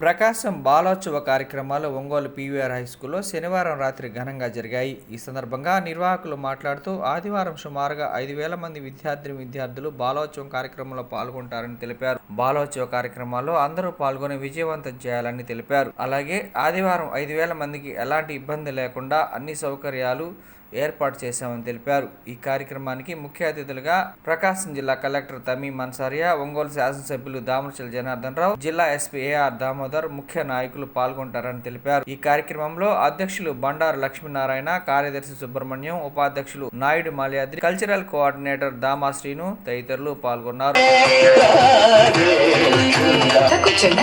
ప్రకాశం బాలోత్సవ కార్యక్రమాలు Ongole PVR high స్కూల్లో శనివారం రాత్రి ఘనంగా జరిగాయి. ఈ సందర్భంగా నిర్వాహకులు మాట్లాడుతూ ఆదివారం సుమారుగా ఐదు వేల మంది విద్యార్థిని విద్యార్థులు బాలోత్సవం కార్యక్రమంలో పాల్గొంటారని తెలిపారు. బాలోత్సవ కార్యక్రమాల్లో అందరూ పాల్గొని విజయవంతం చేయాలని తెలిపారు. అలాగే ఆదివారం ఐదు వేల మందికి ఎలాంటి ఇబ్బంది లేకుండా అన్ని సౌకర్యాలు ఏర్పాటు చేశామని తెలిపారు. ఈ కార్యక్రమానికి ముఖ్య అతిథులుగా ప్రకాశం జిల్లా కలెక్టర్ తమీమ్ అన్సారియా ఒంగోలు శాసనసభ్యులు దామరచల జనార్దన్ రావు జిల్లా ఎస్పీ ఏఆర్ దామోదర్ ముఖ్య నాయకులు పాల్గొంటారని తెలిపారు. ఈ కార్యక్రమంలో అధ్యక్షులు బండారు లక్ష్మీనారాయణ కార్యదర్శి సుబ్రహ్మణ్యం ఉపాధ్యక్షులు నాయుడు మాల్యాద్రి కల్చరల్ కోఆర్డినేటర్ దామా శ్రీను తదితరులు పాల్గొన్నారు. కూర్చోండి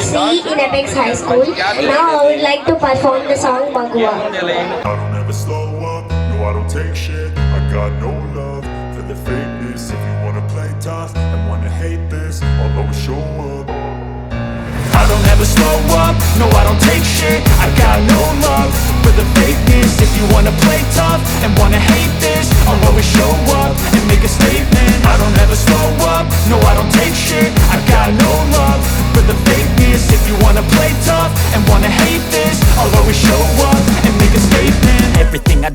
C in Apex High School. Now I would like to perform the song Magua. I don't ever slow up, no I don't take shit. I got no love for the fakeness. If you wanna play tough and wanna hate this I'll always show up. I don't ever slow up, no I don't take shit. I got no love for the fakeness. If you wanna play tough and wanna hate this I'll always show up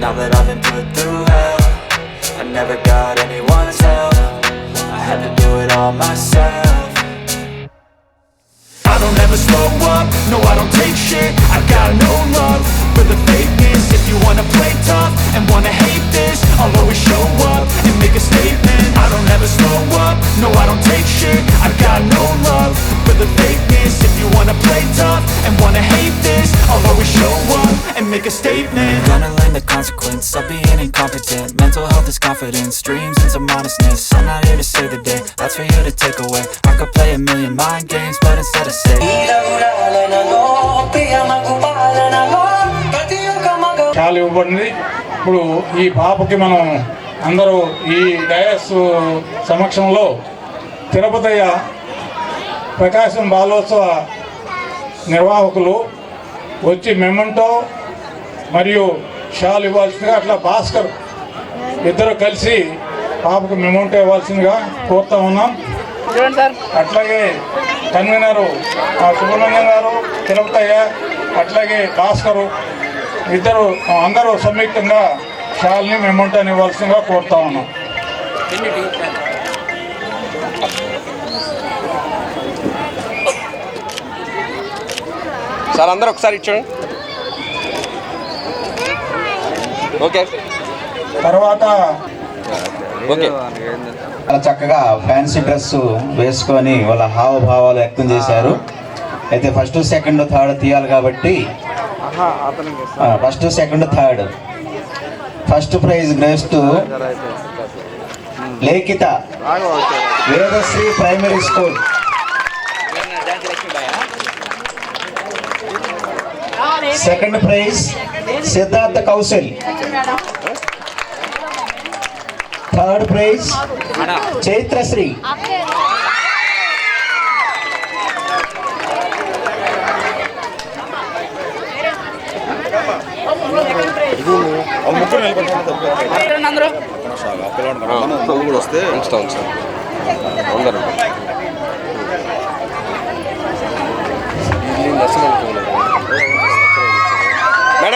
now that I've been put through hell I never got and Gonna learn the consequence of being incompetent Mental health is confidence, dreams and some honestness I'm not here to save the day, that's for you to take away I could play a million mind games, but instead I say చాలా ఇవ్వబడింది ఇప్పుడు ఈ పాపకి మనం అందరూ ఈ dais సమక్షంలో తిరుపతయ్య ప్రకాశం బాలోత్సవ నిర్వాహకులు వచ్చి మెమంటో మరియు షాల్ ఇవ్వాల్సిందిగా అట్లా భాస్కర్ ఇద్దరు కలిసి పాపకు మెమంటో ఇవ్వాల్సిందిగా కోరుతా ఉన్నాం. అట్లాగే కన్వీనరు ఆ సుబ్రహ్మణ్యం గారు తిరుపతయ్య అట్లాగే భాస్కరు ఇద్దరు అందరూ సంయుక్తంగా షాల్ని మెమంటోని ఇవ్వాల్సిందిగా కోరుతా ఉన్నాం. సార్ అందరూ ఒకసారి ఇచ్చాడు ఓకే. తర్వాత ఓకే. చాలా చక్కగా ఫ్యాన్సీ డ్రెస్ వేసుకొని వాళ్ళ హావభావాలు వ్యక్తం చేశారు. అయితే ఫస్ట్ సెకండ్ థర్డ్ తీయాలి కాబట్టి first second third first prize goes to Lekhita. Vedashri primary school second prize Siddhartha Kaushal third prize Chaitrashri కూడా వస్తే ఉంచుతాం సార్ అందరూ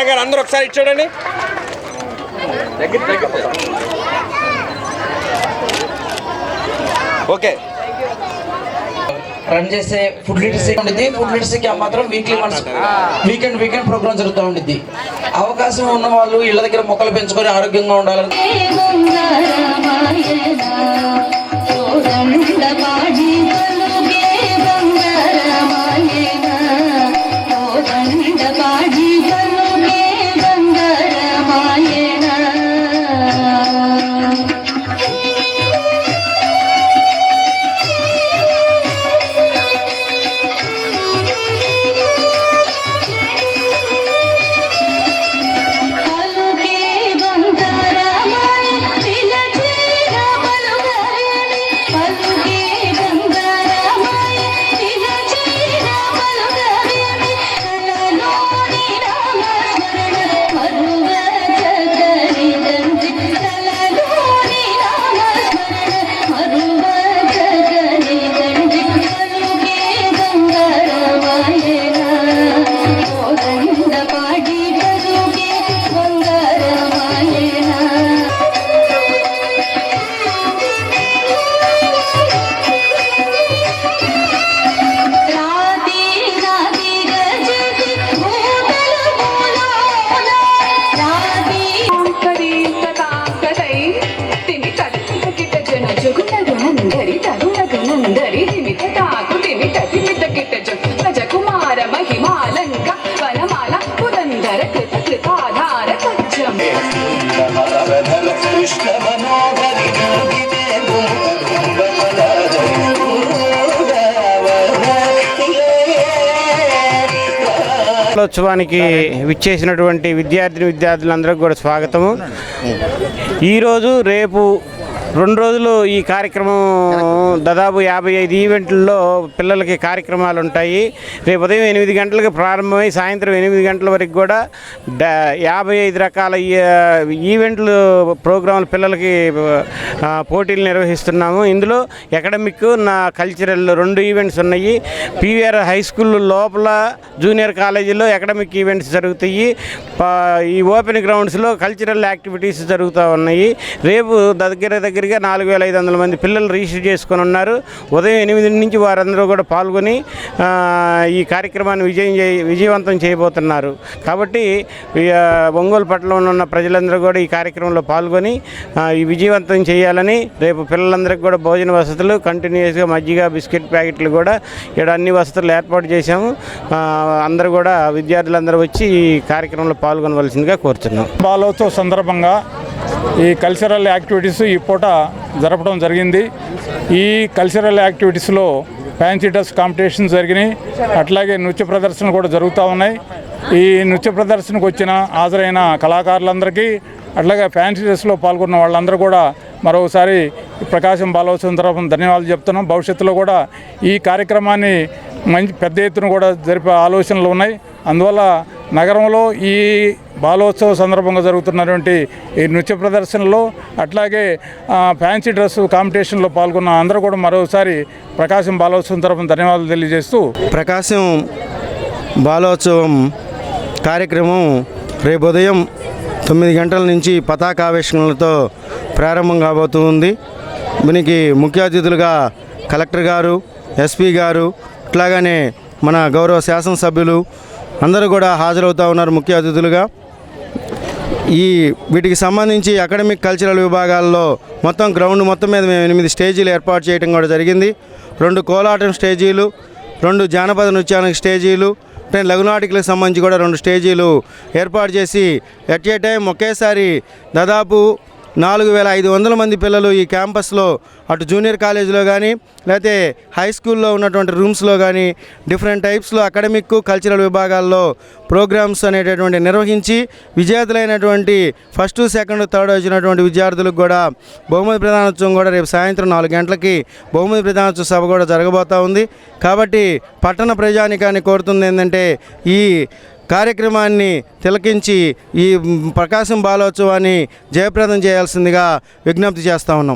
మేడం గారు అందరూ ఒకసారి ఇచ్చాడండి ఓకే. రన్ చేసే ఫుడ్ లిటరసీ ఉండిద్ది. ఫుడ్ లిటరసీకి మాత్రం weekly once weekend weekend program జరుగుతూ ఉండిద్ది. అవకాశం ఉన్న వాళ్ళు ఇళ్ళ దగ్గర మొక్కలు పెంచుకొని ఆరోగ్యంగా ఉండాలని కళోత్సవానికి విచ్చేసినటువంటి విద్యార్థిని విద్యార్థులందరికీ కూడా స్వాగతము. ఈరోజు రేపు రెండు రోజులు ఈ కార్యక్రమం దాదాపు యాభై ఐదు ఈవెంట్లలో పిల్లలకి కార్యక్రమాలు ఉంటాయి. రేపు ఉదయం ఎనిమిది గంటలకు ప్రారంభమై సాయంత్రం ఎనిమిది గంటల వరకు కూడా యాభై ఐదు రకాల ఈ- ఈవెంట్లు ప్రోగ్రాంలు పిల్లలకి పోటీలు నిర్వహిస్తున్నాము. ఇందులో అకాడమిక్ నా కల్చరల్ రెండు ఈవెంట్స్ ఉన్నాయి. పీవీఆర్ హై స్కూల్ లోపల జూనియర్ కాలేజీలో అకాడమిక్ ఈవెంట్స్ జరుగుతాయి. ఈ ఓపెన్ గ్రౌండ్స్లో కల్చరల్ యాక్టివిటీస్ జరుగుతూ ఉన్నాయి. రేపు దగ్గర దగ్గర దగ్గరగా నాలుగు వేల ఐదు వందల మంది పిల్లలు రిజిస్టర్ చేసుకొని ఉన్నారు. ఉదయం ఎనిమిది నుంచి వారందరూ కూడా పాల్గొని ఈ కార్యక్రమాన్ని విజయం విజయవంతం చేయబోతున్నారు. కాబట్టి ఒంగోలు పట్టణంలో ఉన్న ప్రజలందరూ కూడా ఈ కార్యక్రమంలో పాల్గొని ఈ విజయవంతం చేయాలని రేపు పిల్లలందరికీ కూడా భోజన వసతులు కంటిన్యూస్గా మజ్జిగ బిస్కెట్ ప్యాకెట్లు కూడా ఇక్కడ అన్ని వసతులు ఏర్పాటు చేశాము. అందరూ కూడా విద్యార్థులందరూ వచ్చి ఈ కార్యక్రమంలో పాల్గొనవలసిందిగా కోరుతున్నాం బాలోత్సవ సందర్భంగా ఈ కల్చరల్ యాక్టివిటీస్ ఈ పూట జరపడం జరిగింది. ఈ కల్చరల్ యాక్టివిటీస్లో ఫ్యాన్సీ డ్రెస్ జరిగినాయి. అట్లాగే నృత్య ప్రదర్శనలు కూడా జరుగుతూ ఉన్నాయి. ఈ నృత్య ప్రదర్శనకు వచ్చిన హాజరైన కళాకారులందరికీ అట్లాగే ఫ్యాన్సీ డ్రెస్లో పాల్గొన్న వాళ్ళందరూ కూడా మరోసారి ప్రకాశం బాలోత్సవం తరఫున ధన్యవాదాలు చెప్తున్నాం. భవిష్యత్తులో కూడా ఈ కార్యక్రమాన్ని మంచి పెద్ద ఎత్తున కూడా జరిపే ఆలోచనలు ఉన్నాయి. అందువల్ల నగరంలో ఈ బాలోత్సవ సందర్భంగా జరుగుతున్నటువంటి ఈ నృత్య ప్రదర్శనలో అట్లాగే ఫ్యాన్సీ డ్రెస్ కాంపిటీషన్లో పాల్గొన్న అందరూ కూడా మరోసారి ప్రకాశం బాలోత్సవం తరఫున ధన్యవాదాలు తెలియజేస్తూ ప్రకాశం బాలోత్సవం కార్యక్రమం రేపు ఉదయం తొమ్మిది గంటల నుంచి పతాకావేశంలతో ప్రారంభం కాబోతుంది దీనికి ముఖ్య అతిథులుగా కలెక్టర్ గారు ఎస్పీ గారు ఇట్లాగానే మన గౌరవ శాసనసభ్యులు అందరూ కూడా హాజరవుతూ ఉన్నారు ముఖ్య అతిథులుగా. ఈ వీటికి సంబంధించి అకాడమిక్ కల్చరల్ విభాగాల్లో మొత్తం గ్రౌండ్ మొత్తం మీద మేము ఎనిమిది స్టేజీలు ఏర్పాటు చేయడం కూడా జరిగింది. రెండు కోలాటం స్టేజీలు రెండు జానపద నృత్యానికి స్టేజీలు లఘునాటికలకు సంబంధించి కూడా రెండు స్టేజీలు ఏర్పాటు చేసి ఎట్ ఏ టైం ఒకేసారి దాదాపు నాలుగు వేల ఐదు వందల మంది పిల్లలు ఈ క్యాంపస్లో అటు జూనియర్ కాలేజీలో కానీ లేకపోతే హై స్కూల్లో ఉన్నటువంటి రూమ్స్లో కానీ డిఫరెంట్ టైప్స్లో అకాడమిక్ కల్చరల్ విభాగాల్లో ప్రోగ్రామ్స్ అనేటటువంటి నిర్వహించి విజేతలైనటువంటి ఫస్ట్ సెకండ్ థర్డ్ వచ్చినటువంటి విద్యార్థులకు కూడా బహుమతి ప్రధానోత్సవం కూడా రేపు సాయంత్రం నాలుగు గంటలకి బహుమతి ప్రధానోత్సవ సభ కూడా జరగబోతూ ఉంది. కాబట్టి పట్టణ ప్రజానికాన్ని కోరుతుంది ఏంటంటే ఈ కార్యక్రమాన్ని తిలకించి ఈ ప్రకాశం బాలోత్సవాన్ని జయప్రదం చేయాల్సిందిగా విజ్ఞప్తి చేస్తూ ఉన్నాం.